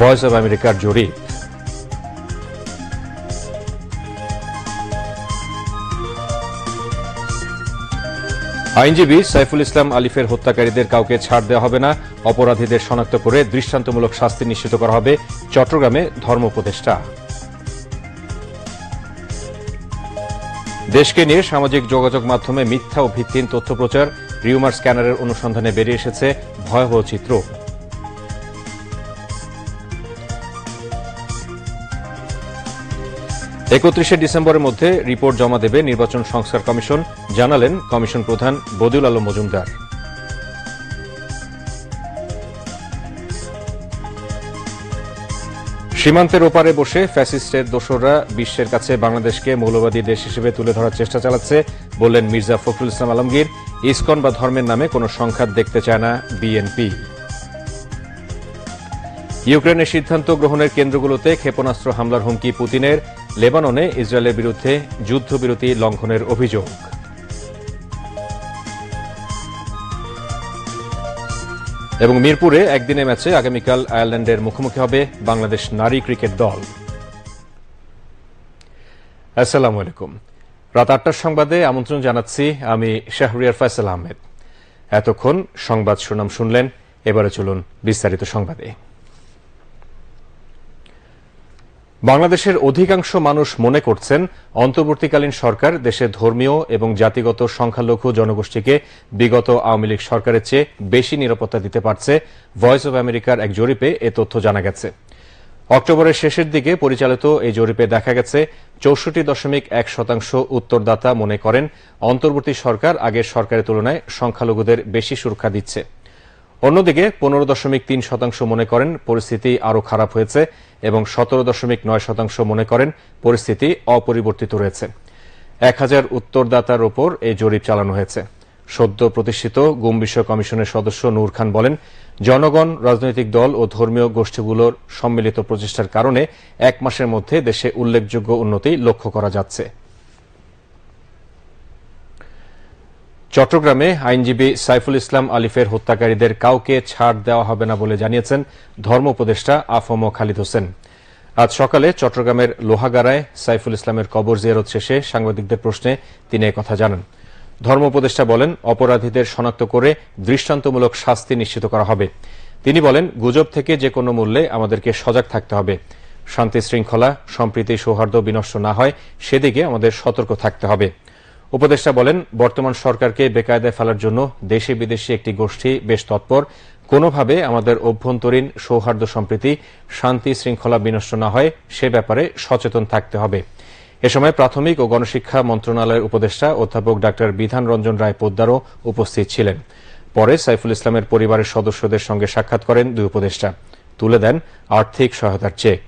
Voice of আমেরিকার জরিপ আইনজীবী সাইফুল ইসলাম আলিফের হত্যাকারীদের কাউকে ছাড় দেওয়া হবে না, অপরাধীদের শনাক্ত করে দৃষ্টান্তমূলক শাস্তি নিশ্চিত করা হবে চট্টগ্রামে ধর্ম উপদেষ্টা। দেশকে নিয়ে সামাজিক যোগাযোগ মাধ্যমে মিথ্যা ও ভিত্তিহীন তথ্য প্রচার, রিউমার স্ক্যানারের অনুসন্ধানে বেরিয়ে এসেছে ভয়াবহ চিত্র। একত্রিশে ডিসেম্বরের মধ্যে রিপোর্ট জমা দেবে নির্বাচন সংস্কার কমিশন, জানালেন কমিশন প্রধান বদিউল আলম মজুমদার। সীমান্তের ওপারে বসে ফ্যাসিস্টের দোসররা বিশ্বের কাছে বাংলাদেশকে মৌলবাদী দেশ হিসেবে তুলে ধরার চেষ্টা চালাচ্ছে বললেন মির্জা ফখরুল ইসলাম আলমগীর। ইসকন বা ধর্মের নামে কোনো সংঘাত দেখতে চায় না বিএনপি। ইউক্রেনের সিদ্ধান্ত গ্রহণের কেন্দ্রগুলোতে ক্ষেপণাস্ত্র হামলার হুমকি পুতিনের। লেবাননে ইসরায়েলের বিরুদ্ধে যুদ্ধবিরতি লঙ্ঘনের অভিযোগ। এবং মিরপুরে একদিনের ম্যাচে আগামীকাল আয়ারল্যান্ডের মুখোমুখি হবে বাংলাদেশ নারী ক্রিকেট দল। আসসালামু আলাইকুম। রাত আটটার সংবাদে আমন্ত্রণ জানাচ্ছি আমি শাহরিয়ার ফয়সাল আহমেদ। এতক্ষণ সংবাদ সুনাম শুনলেন, এবারে চলুন বিস্তারিত সংবাদে। বাংলাদেশের অধিকাংশ মানুষ মনে করছেন, অন্তর্বর্তীকালীন সরকার দেশে ধর্মীয় এবং জাতিগত সংখ্যালঘু জনগোষ্ঠীকে বিগত আওয়ামী লীগ সরকারের চেয়ে বেশি নিরাপত্তা দিতে পারছে ভয়েস অব আমেরিকার এক জরিপে এ তথ্য জানা গেছে। অক্টোবরের শেষের দিকে পরিচালিত এই জরিপে দেখা গেছে, চৌষট্টি দশমিক এক শতাংশ উত্তরদাতা মনে করেন, অন্তর্বর্তী সরকার আগের সরকারের তুলনায় সংখ্যালঘুদের বেশি সুরক্ষা দিচ্ছে। অন্যদিকে পনেরো দশমিক তিন শতাংশ মনে করেন, পরিস্থিতি আরও খারাপ হয়েছে এবং সতেরো দশমিক নয় শতাংশ মনে করেন, পরিস্থিতি অপরিবর্তিত রয়েছে। এক হাজার উত্তরদাতার ওপর এই জরিপ চালানো হয়েছে। সদ্য প্রতিষ্ঠিত গুম বিষয় কমিশনের সদস্য নূর খান বলেন, জনগণ, রাজনৈতিক দল ও ধর্মীয় গোষ্ঠীগুলোর সম্মিলিত প্রচেষ্টার কারণে এক মাসের মধ্যে দেশে উল্লেখযোগ্য উন্নতি লক্ষ্য করা যাচ্ছে। চট্টগ্রামে আইনজীবী সাইফুল ইসলাম আলিফের হত্যাকারীদের কাউকে ছাড় দেওয়া হবে না বলে জানিয়েছেন ধর্ম উপদেষ্টা আফম খালিদ হোসেন। আজ সকালে চট্টগ্রামের লোহাগাড়ায় সাইফুল ইসলামের কবর জিয়ারত শেষে সাংবাদিকদের প্রশ্নে তিনি কথা জানান। ধর্ম উপদেষ্টা বলেন, অপরাধীদের শনাক্ত করে দৃষ্টান্তমূলক শাস্তি নিশ্চিত করা হবে। তিনি বলেন, গুজব থেকে যে কোনো মূল্যে আমাদেরকে সজাগ থাকতে হবে। শান্তি শৃঙ্খলা, সম্প্রীতি সৌহার্দ্য বিনষ্ট না হয়, সেদিকে আমাদের সতর্ক থাকতে হবে। উপদেষ্টা বলেন, বর্তমান সরকারকে বেকায়দায় ফেলার জন্য দেশে বিদেশি একটি গোষ্ঠী বেশ তৎপর। কোনোভাবে আমাদের অভ্যন্তরীণ সৌহার্দ্য সম্প্রীতি, শান্তি, শৃঙ্খলা বিনষ্ট না হয়, সে ব্যাপারে সচেতন থাকতে হবে। এ সময় প্রাথমিক ও গণশিক্ষা মন্ত্রণালয়ের উপদেষ্টা অধ্যাপক ডাক্তার বিধান রঞ্জন রায় পোদ্দারও উপস্থিত ছিলেন। পরে সাইফুল ইসলামের পরিবারের সদস্যদের সঙ্গে সাক্ষাৎ করেন দুই উপদেষ্টা। তুলে দেন আর্থিক সহায়তার চেক।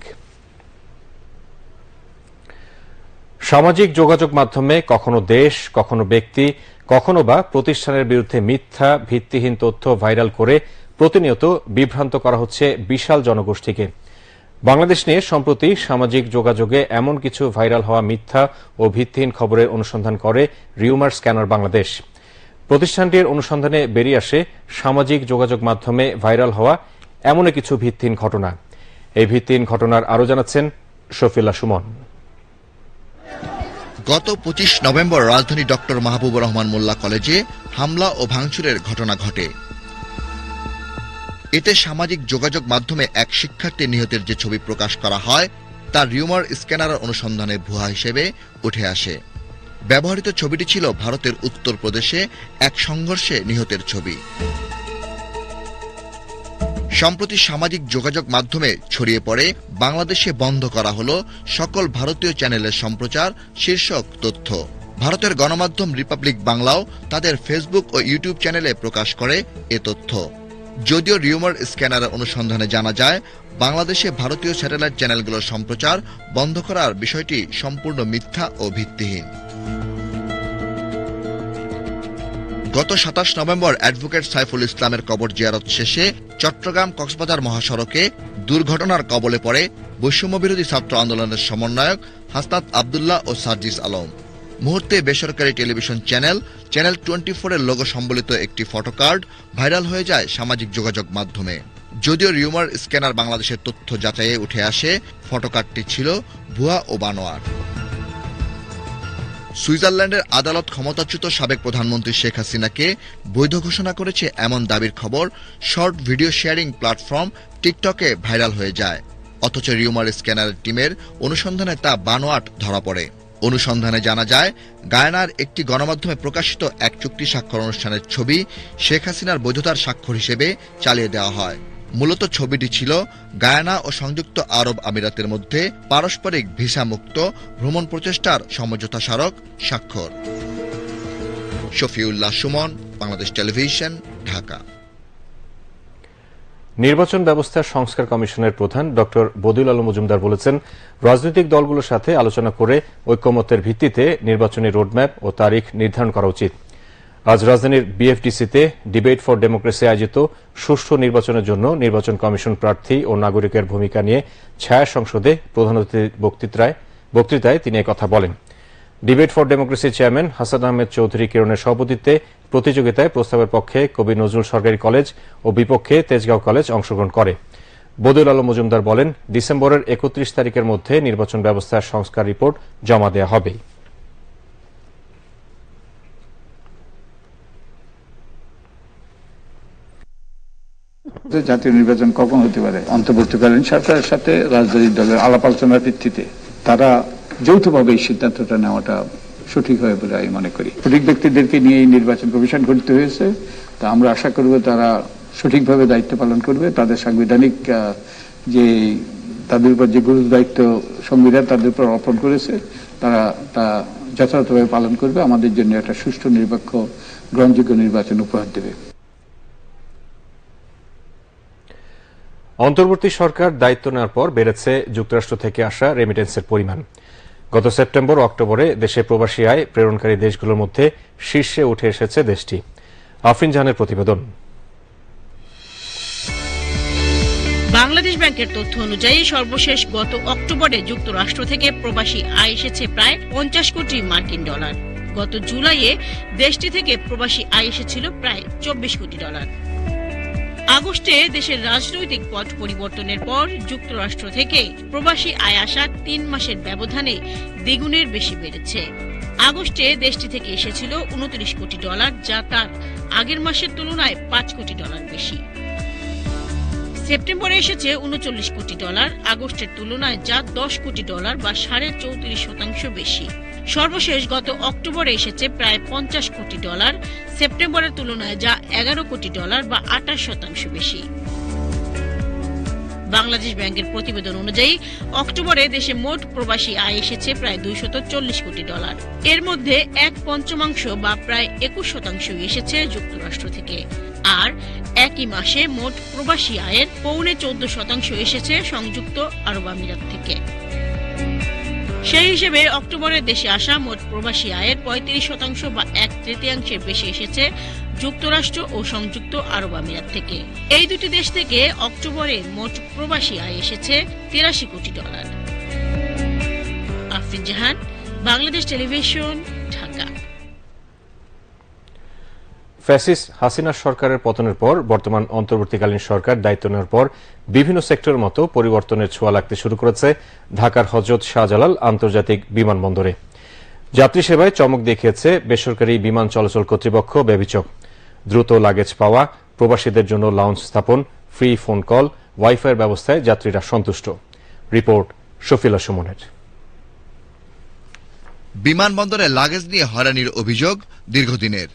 সামাজিক যোগাযোগ মাধ্যমে কখনো দেশ, কখনো ব্যক্তি, কখনো বা প্রতিষ্ঠানের বিরুদ্ধে মিথ্যা, ভিত্তিহীন তথ্য ভাইরাল করে প্রতিনিয়ত বিভ্রান্ত করা হচ্ছে বিশাল জনগোষ্ঠীকে। বাংলাদেশ নিয়ে সম্প্রতি সামাজিক যোগাযোগে এমন কিছু ভাইরাল হওয়া মিথ্যা ও ভিত্তিহীন খবরের অনুসন্ধান করে রিউমার স্ক্যানার বাংলাদেশ। প্রতিষ্ঠানটির অনুসন্ধানে বেরিয়ে আসে সামাজিক যোগাযোগ মাধ্যমে ভাইরাল হওয়া এমন কিছু ভিত্তিহীন ঘটনা। এই ভিত্তিহীন ঘটনার আরও জানাচ্ছেন শফিল্লা সুমন। গত পঁচিশ নভেম্বর রাজধানী ডক্টর মাহবুবুর রহমান মোল্লা কলেজে হামলা ও ভাঙচুরের ঘটনা ঘটে। এতে সামাজিক যোগাযোগ মাধ্যমে এক শিক্ষার্থী নিহতের যে ছবি প্রকাশ করা হয়, তার রিউমার স্ক্যানার অনুসন্ধানে ভুয়া হিসেবে উঠে আসে। ব্যবহৃত ছবিটি ছিল ভারতের উত্তরপ্রদেশে এক সংঘর্ষে নিহতের ছবি। সম্প্রতি সামাজিক যোগাযোগ মাধ্যমে ছড়িয়ে পড়ে, বাংলাদেশে বন্ধ করা হলো সকল ভারতীয় চ্যানেলের সম্প্রচার, শীর্ষক তথ্য। ভারতের গণমাধ্যম রিপাবলিক বাংলাও তাদের ফেসবুক ও ইউটিউব চ্যানেলে প্রকাশ করে এ তথ্য। যদিও রিউমার স্ক্যানারের অনুসন্ধানে জানা যায়, বাংলাদেশে ভারতীয় স্যাটেলাইট চ্যানেলগুলোর সম্প্রচার বন্ধ করার বিষয়টি সম্পূর্ণ মিথ্যা ও ভিত্তিহীন। গত সাতাশ নভেম্বর অ্যাডভোকেট সাইফুল ইসলামের কবর জিয়ারত শেষে চট্টগ্রাম কক্সবাজার মহাসড়কে দুর্ঘটনার কবলে পড়ে বৈষম্যবিরোধী ছাত্র আন্দোলনের সমন্বয়ক হাসনাত আবদুল্লাহ ও সার্জিস আলম। মুহূর্তে বেসরকারি টেলিভিশন চ্যানেল চ্যানেল টোয়েন্টি ফোরের লোগো সম্বলিত একটি ফটোকার্ড ভাইরাল হয়ে যায় সামাজিক যোগাযোগ মাধ্যমে। যদিও রিউমার স্ক্যানার বাংলাদেশের তথ্য যাচাইয়ে উঠে আসে, ফটোকার্ডটি ছিল ভুয়া ও বানোয়ার। সুইজারল্যান্ডের আদালত ক্ষমতাচ্যুত সাবেক প্রধানমন্ত্রী শেখ হাসিনাকে বৈধ ঘোষণা করেছে এমন দাবির খবর শর্ট ভিডিও শেয়ারিং প্ল্যাটফর্ম টিকটকে ভাইরাল হয়ে যায়। অথচ রিউমার স্ক্যানারের টিমের অনুসন্ধানে তা বানোয়াট ধরা পড়ে। অনুসন্ধানে জানা যায়, গায়নার একটি গণমাধ্যমে প্রকাশিত এক চুক্তি স্বাক্ষর অনুষ্ঠানের ছবি শেখ হাসিনার বৈধতার স্বাক্ষর হিসেবে চালিয়ে দেওয়া হয়। মূলত ছবিটি ছিল গায়ানা ও সংযুক্ত আরব আমিরাতের মধ্যে পারস্পরিক ভিসা মুক্ত ভ্রমণ প্রচেষ্টার সমঝোতা স্মারক স্বাক্ষর। শফিউল্লাহ সুমন, বাংলাদেশ টেলিভিশন, ঢাকা। নির্বাচন ব্যবস্থা সংস্কার কমিশনের প্রধান ড. বদিউল আলম মজুমদার বলেছেন, রাজনৈতিক দলগুলোর সাথে আলোচনা করে ঐক্যমতের ভিত্তিতে নির্বাচনী রোডম্যাপ ও তারিখ নির্ধারণ করা উচিত। আজ রাজধানীর বিএফডিসিতে ডিবেট ফর ডেমোক্রেসি আয়োজিত সুষ্ঠু নির্বাচনের জন্য নির্বাচন কমিশন প্রার্থী ও নাগরিকের ভূমিকা নিয়ে ছায়া সংসদে প্রধান বক্তৃতায় বক্তৃতায় তিনি কথা বলেন। ডিবেট ফর ডেমোক্রেসির চেয়ারম্যান হাসান আহমেদ চৌধুরী কিরণের সভাপতিত্বে প্রতিযোগিতায় প্রস্তাবের পক্ষে কবি নজরুল সরকারি কলেজ ও বিপক্ষে তেজগাঁও কলেজ অংশগ্রহণ করে। বদুল আলম মজুমদার বলেন, ডিসেম্বরের একত্রিশ তারিখের মধ্যে নির্বাচন ব্যবস্থার সংস্কার রিপোর্ট জমা দেওয়া হবে। জাতীয় নির্বাচন কখন হতে পারে? অন্তর্বর্তীকালীন সরকারের সাথে রাজনৈতিক দলের আলাপ আলোচনার ভিত্তিতে তারা যৌথভাবে এই সিদ্ধান্তটা নেওয়াটা সঠিক হবে বলে আমি মনে করি। সঠিক ব্যক্তিদেরকে নিয়ে এই নির্বাচন কমিশন গঠিত হয়েছে। তা আমরা আশা করব তারা সঠিকভাবে দায়িত্ব পালন করবে। তাদের সাংবিধানিক যে তাদের উপর যে গুরুত্ব দায়িত্ব সংবিধান তাদের উপর অর্পণ করেছে, তারা তা যথাযথভাবে পালন করবে। আমাদের জন্য একটা সুষ্ঠু, নিরপেক্ষ, গ্রহণযোগ্য নির্বাচন উপহার দেবে। অন্তর্বর্তী সরকার দায়িত্ব নেওয়ার পর বেড়েছে যুক্তরাষ্ট্র থেকে আসা রেমিটেন্সের পরিমাণ। গত সেপ্টেম্বর অক্টোবরে দেশে প্রবাসী আয় প্রেরণকারী দেশগুলোর মধ্যে শীর্ষে উঠে এসেছে দেশটি। আফরিন জাহানের প্রতিবেদন। বাংলাদেশ ব্যাংকের তথ্য অনুযায়ী সর্বশেষ গত অক্টোবরে যুক্তরাষ্ট্র থেকে প্রবাসী আয় এসেছে প্রায় পঞ্চাশ কোটি মার্কিন ডলার। গত জুলাইয়ে দেশটি থেকে প্রবাসী আয় এসেছিল প্রায় চব্বিশ কোটি ডলার। আগস্টে দেশের রাজনৈতিক পথ পরিবর্তনের পর যুক্তরাষ্ট্র থেকে প্রবাসী আয় আসা তিন মাসের ব্যবধানে দ্বিগুণের বেশি বেড়েছে। আগস্টে দেশটি থেকে এসেছিল উনত্রিশ কোটি ডলার, যা তার আগের মাসের তুলনায় পাঁচ কোটি ডলার বেশি। সেপ্টেম্বরে এসেছে উনচল্লিশ কোটি ডলার, আগস্টের তুলনায় যা দশ কোটি ডলার বা সাড়ে চৌত্রিশ শতাংশ বেশি। সর্বশেষ গত অক্টোবরে এসেছে প্রায় পঞ্চাশ কোটি ডলার, সেপ্টেম্বরের তুলনায় যা এগারো কোটি ডলার বা আঠাশ শতাংশ বেশি। বাংলাদেশ ব্যাংকের প্রতিবেদন অনুযায়ী, অক্টোবরে দেশে মোট প্রবাসী আয় এসেছে প্রায় দুইশত চল্লিশ কোটি ডলার। এর মধ্যে এক পঞ্চমাংশ বা প্রায় একুশ শতাংশ এসেছে যুক্তরাষ্ট্র থেকে। আর একই মাসে মোট প্রবাসী আয়ের পৌনে চোদ্দ শতাংশ এসেছে সংযুক্ত আরব আমিরাত থেকে। সেই হিসেবে অক্টোবরে দেশে আসা মোট প্রবাসী আয়ের পঁয়ত্রিশ শতাংশ বা এক তৃতীয়াংশের বেশি এসেছে যুক্তরাষ্ট্র ও সংযুক্ত আরব আমিরাত থেকে। এই দুটি দেশ থেকে অক্টোবরে মোট প্রবাসী আয় এসেছে তিরাশি কোটি dollar. Afrin Jahan, Bangladesh television fascist Hasina সরকারের পতনের পর বর্তমান অন্তর্বর্তীকালীন সরকার দায়িত্ব নেওয়ার পর বিভিন্ন সেক্টরের মতো পরিবর্তনের ছোঁয়া লাগতে শুরু করেছে ঢাকার হজরত শাহজালাল আন্তর্জাতিক বিমানবন্দরে। যাত্রী সেবায় চমক দেখিয়েছে বেসরকারি বিমান চলাচল কর্তৃপক্ষ বেবিচক। দ্রুত লাগেজ পাওয়া, প্রবাসীদের জন্য লাউঞ্জ স্থাপন, ফ্রি ফোন কল, ওয়াইফাইয়ের ব্যবস্থায় যাত্রীরা সন্তুষ্ট। রিপোর্ট শফিলা সুমনের। বিমানবন্দরে লাগেজ নিয়ে হয়রানির অভিযোগ দীর্ঘদিনের।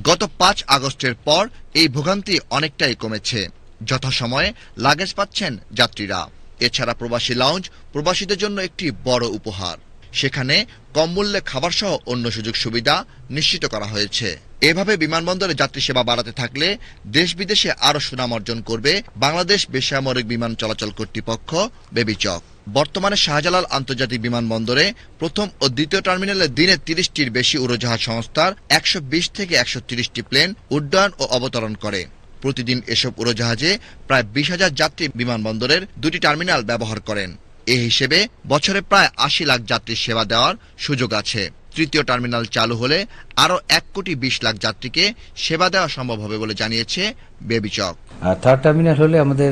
গত পাঁচ আগস্টের পর এই ভোগান্তি অনেকটাই কমেছে। যথাসময়ে লাগেজ পাচ্ছেন যাত্রীরা। এছাড়া প্রবাসী লাউঞ্জ প্রবাসীদের জন্য একটি বড় উপহার। সেখানে কম মূল্যে খাবার সহ অন্য সুযোগ সুবিধা নিশ্চিত করা হয়েছে। এভাবে বিমানবন্দরে যাত্রী সেবা বাড়াতে থাকলে দেশ বিদেশে আরও সুনাম অর্জন করবে বাংলাদেশ বেসামরিক বিমান চলাচল কর্তৃপক্ষ বেবিচক। বর্তমানে শাহজালাল আন্তর্জাতিক বিমানবন্দরে প্রথম ও দ্বিতীয় টার্মিনালে দিনে তিরিশটির বেশি উড়োজাহাজ সংস্থার একশো বিশ থেকে একশো তিরিশটি প্লেন উড্ডয়ন ও অবতরণ করে। প্রতিদিন এসব উড়োজাহাজে প্রায় বিশ হাজার যাত্রী বিমানবন্দরের দুটি টার্মিনাল ব্যবহার করেন। এ হিসেবে বছরে প্রায় আশি লাখ যাত্রীর সেবা দেওয়ার সুযোগ আছে। তৃতীয় টার্মিনাল চালু হলে আরও এক কোটি বিশ লাখ যাত্রীকে সেবা দেওয়া সম্ভব হবে বলে জানিয়েছে বেবিচক। থার্ড টার্মিনাল হলে আমাদের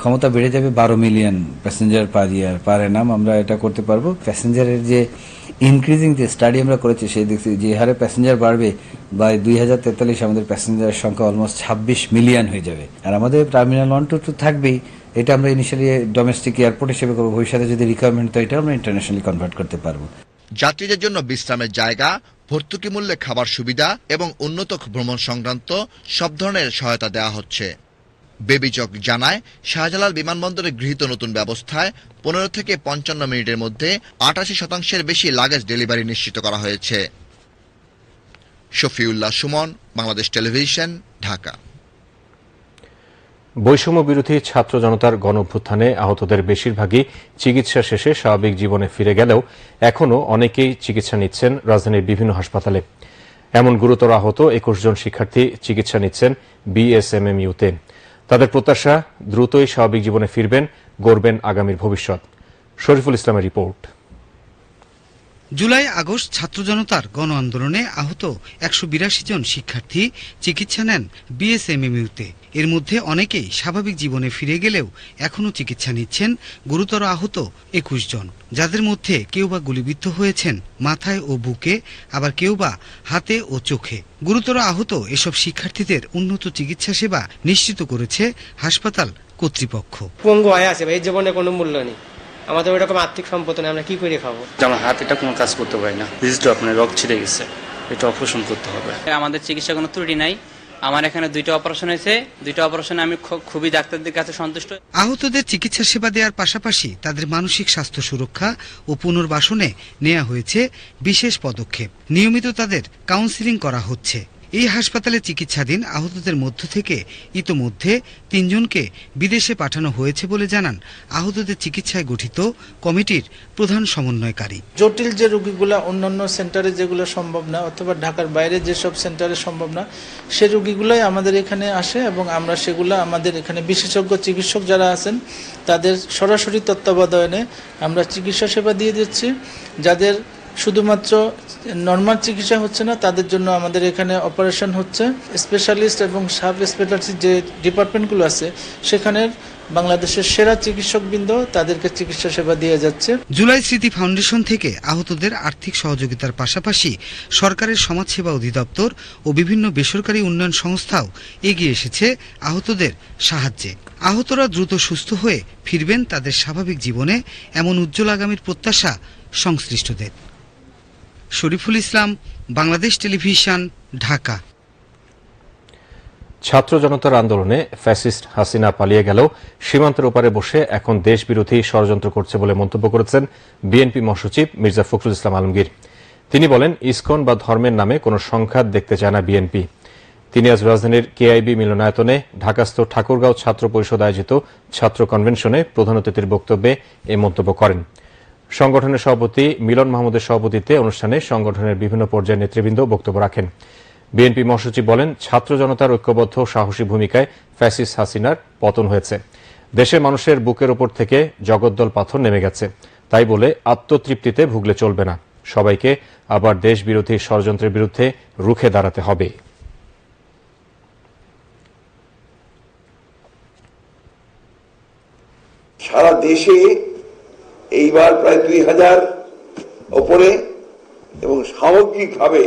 ক্ষমতা বেড়ে যাবে বারো million passenger per year per annum আমরা এটা করতে পারব। প্যাসেঞ্জারের যে ইনক্রিজিং যে স্টাডি আমরা করেছি, সেই দেখছি যে হারে প্যাসেঞ্জার বাড়বে বা দুই হাজার তেতাল্লিশ আমাদের প্যাসেঞ্জারের সংখ্যা অলমোস্ট ছাব্বিশ মিলিয়ন হয়ে যাবে। আর আমাদের টার্মিনাল ওয়ান টু টু থাকবেই, এটা আমরা ইনিশিয়ালি ডোমেস্টিক এয়ারপোর্ট হিসেবে করব। ভবিষ্যতে যদি রিকোয়ারমেন্ট তো এটা আমরা ইন্টারন্যাশনালি কনভার্ট করতে পারব। যাত্রীদের জন্য বিশ্রামের জায়গা, ভর্তুকি মূল্যে খাবার সুবিধা এবং উন্নত ভ্রমণ সংক্রান্ত সব ধরনের সহায়তা দেওয়া হচ্ছে। বেবিচক জানায়, শাহজালাল বিমানবন্দরে গৃহীত নতুন ব্যবস্থায় পনেরো থেকে পঞ্চান্ন মিনিটের মধ্যে আটাশি শতাংশের বেশি লাগেজ ডেলিভারি নিশ্চিত করা হয়েছে। শফিউল্লাহ সুমন, বাংলাদেশ টেলিভিশন, ঢাকা। বৈষম্য বিরোধী ছাত্র জনতার গণভ্যুত্থানে আহতদের বেশিরভাগই চিকিৎসা শেষে স্বাভাবিক জীবনে ফিরে গেলেও এখনও অনেকেই চিকিৎসা নিচ্ছেন রাজধানীর বিভিন্ন হাসপাতালে। এমন গুরুতর আহত একুশ জন শিক্ষার্থী চিকিৎসা নিচ্ছেন বিএসএমএমইউতে। তাদের প্রত্যাশা দ্রুতই স্বাভাবিক জীবনে ফিরবেন গড়বেন আগামীর ভবিষ্যৎ। শরীফুল ইসলামের রিপোর্ট। জুলাই, আগস্ট ছাত্র জনতার গণ আন্দোলনে আহত একশো বিরাশি জন শিক্ষার্থী চিকিৎসা নেন বিএসএমএমইউতে এর মধ্যে অনেকেই স্বাভাবিক জীবনে ফিরে গেলেও এখনও চিকিৎসা নিচ্ছেন গুরুতর আহত একুশ জন। যাদের মধ্যে কেউ বা গুলিবিদ্ধ হয়েছেন মাথায় ও বুকে, আবার কেউ বা হাতে ও চোখে। গুরুতর আহত এসব শিক্ষার্থীদের উন্নত চিকিৎসা সেবা নিশ্চিত করেছে হাসপাতাল কর্তৃপক্ষ। পঙ্গু আছে জীবনে কোনো মূল্য নেই। আমাদের ওইরকম আর্থিক সম্পদ নেই আমরা কি করে খাব? আমার হাত এটা কোনো কাজ করতে পারি না। ডিজিটল আপনার রক ছিঁড়ে গেছে। এটা অপারেশন করতে হবে। আমাদের চিকিৎসা কোনো ত্রুটি নাই। আমার এখানে দুইটা অপারেশন হয়েছে। দুইটা অপারেশনে আমি খুবই ডাক্তারদের কাছে সন্তুষ্ট। আহতদের চিকিৎসা সেবা দেওয়ার পাশাপাশি তাদের মানসিক স্বাস্থ্য সুরক্ষা ও পুনর্বাসনে নেওয়া হয়েছে বিশেষ পদক্ষেপ। নিয়মিত তাদের কাউন্সিলিং করা হচ্ছে। এই হাসপাতালে চিকিৎসাধীন আহতদের মধ্য থেকে ইতোমধ্যে তিনজনকে বিদেশে পাঠানো হয়েছে বলে জানান আহতদের চিকিৎসায় গঠিত কমিটির প্রধান সমন্বয়কারী। জটিল যে রোগীগুলো অন্যান্য সেন্টারে যেগুলো সম্ভব না অথবা ঢাকার বাইরে যেসব সেন্টারে সম্ভব না, সে রোগীগুলোই আমাদের এখানে আসে এবং আমরা সেগুলো আমাদের এখানে বিশেষজ্ঞ চিকিৎসক যারা আছেন, তাদের সরাসরি তত্ত্বাবধানে আমরা চিকিৎসা সেবা দিয়ে দিচ্ছি। যাদের শুধুমাত্র নর্মাল চিকিৎসা হচ্ছে না, তাদের জন্য আমাদের এখানে অপারেশন হচ্ছে। স্পেশালিস্ট এবং সাব স্পেশালিস্ট যে ডিপার্টমেন্টগুলো আছে, সেখানের বাংলাদেশের সেরা চিকিৎসকবৃন্দ তাদেরকে চিকিৎসা সেবা দিয়ে যাচ্ছে। জুলাই স্মৃতি ফাউন্ডেশন থেকে আহতদের আর্থিক সহযোগিতার পাশাপাশি সরকারের সমাজসেবা অধিদপ্তর ও বিভিন্ন বেসরকারি উন্নয়ন সংস্থাও এগিয়ে এসেছে আহতদের সাহায্যে। আহতরা দ্রুত সুস্থ হয়ে ফিরবেন তাদের স্বাভাবিক জীবনে, এমন উজ্জ্বল আগামীর প্রত্যাশা সংশ্লিষ্টদের। শরীফুল ইসলাম, বাংলাদেশ টেলিভিশন, ঢাকা। ছাত্র জনতার আন্দোলনে ফ্যাসিস্ট হাসিনা পালিয়ে গেলেও সীমান্তের ওপারে বসে এখন দেশ বিরোধী ষড়যন্ত্র করছে বলে মন্তব্য করেছেন বিএনপি মহাসচিব মির্জা ফখরুল ইসলাম আলমগীর। তিনি বলেন, ইসকন বা ধর্মের নামে কোনো সংঘাত দেখতে চায় না বিএনপি। তিনি আজ রাজধানীর কেআইবি মিলনায়তনে ঢাকাস্থ ঠাকুরগাঁও ছাত্র পরিষদ আয়োজিত ছাত্র কনভেনশনে প্রধান অতিথির বক্তব্যে এ মন্তব্য করেন। সংগঠনের সভাপতি, মিলন মাহমুদের সভাপতিত্বে অনুষ্ঠানে সংগঠনের বিভিন্ন পর্যায়ের নেতৃবৃন্দ বক্তব্য রাখেন। বিএনপি মহাসচিব বলেন, ছাত্র জনতার ঐক্যবদ্ধ সাহসী ভূমিকায় ফ্যাসিস হাসিনার পতন হয়েছে। দেশের মানুষের বুকের ওপর থেকে জগদ্দল পাথর নেমে গেছে। তাই বলে আত্মতৃপ্তিতে ভুগলে চলবে না। সবাইকে আবার দেশ বিরোধী ষড়যন্ত্রের বিরুদ্ধে রুখে দাঁড়াতে হবে। সারা দেশে এইবার প্রায় দুই হাজার ওপরে এবং সামগ্রিকভাবে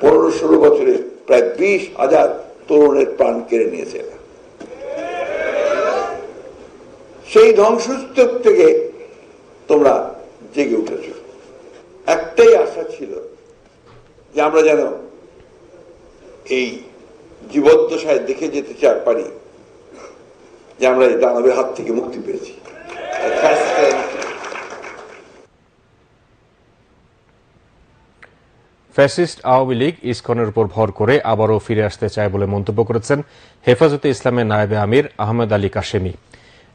পনেরো ষোলো বছরে প্রায় বিশ হাজার তরুণের প্রাণ কেড়ে নিয়েছে সেই ধ্বংসস্তূপ থেকে তোমরা জেগে উঠেছ। একটাই আশা ছিল যে আমরা যেন এই জীবদ্দশায় দেখে যেতে চাই পারি, যে আমরা এই দানবের হাত থেকে মুক্তি পেয়েছি আর ফ্যাসিস্টের মুক্তি পেয়েছি। ফ্যাসিস্ট আওয়ামী লীগ ইস্কনের উপর ভর করে আবারও ফিরে আসতে চায় বলে মন্তব্য করেছেন হেফাজতে ইসলামের নায়েবে আমির আহমেদ আলী কাশেমি।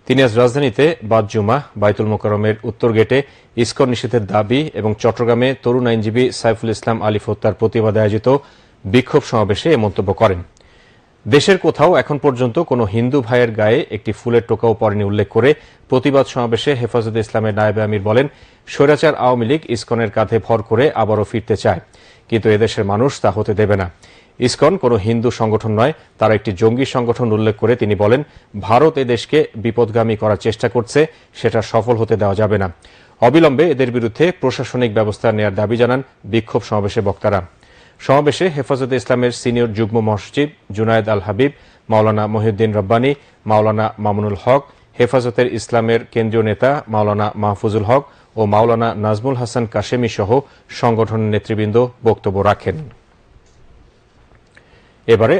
তিনি আজ রাজধানীতে বাদজুমা বাইতুল মোকারমের উত্তর গেটে ইস্কন নিষেধের দাবি এবং চট্টগ্রামে তরুণ আইনজীবী সাইফুল ইসলাম আলী হত্যার প্রতিবাদে আয়োজিত বিক্ষোভ সমাবেশে এ মন্তব্য করেন। দেশের কোথাও এখন পর্যন্ত কোনো হিন্দু ভাইয়ের গায়ে একটি ফুলের টোকাও পড়েনি উল্লেখ করে প্রতিবাদ সমাবেশে হেফাজতে ইসলামের নায়েবে আমির বলেন, স্বৈরাচার আওয়ামী লীগ ইসকনের কাঁধে ভর করে আবারও ফিরতে চায়, কিন্তু এদেশের মানুষ তা হতে দেবে না। ইসকন কোনো হিন্দু সংগঠন নয়, তারা একটি জঙ্গি সংগঠন উল্লেখ করে তিনি বলেন, ভারত এদেশকে বিপদগামী করার চেষ্টা করছে, সেটা সফল হতে দেওয়া যাবে না। অবিলম্বে এদের বিরুদ্ধে প্রশাসনিক ব্যবস্থা নেয়ার দাবি জানান বিক্ষোভ সমাবেশে বক্তারা। সমাবেশে হেফাজতে ইসলামের সিনিয়র যুগ্ম মসজিদ জুনায়দ আল হাবিব, মাওলানা মহিউদ্দিন রব্বানী, মাওলানা মামুনুল হক, হেফাজতের ইসলামের কেন্দ্রীয় নেতা মাওলানা মাহফুজুল হক ও মাওলানা নাজমুল হাসান কাশেমি সহ সংগঠনের নেতৃবৃন্দ বক্তব্য রাখেন। এবারে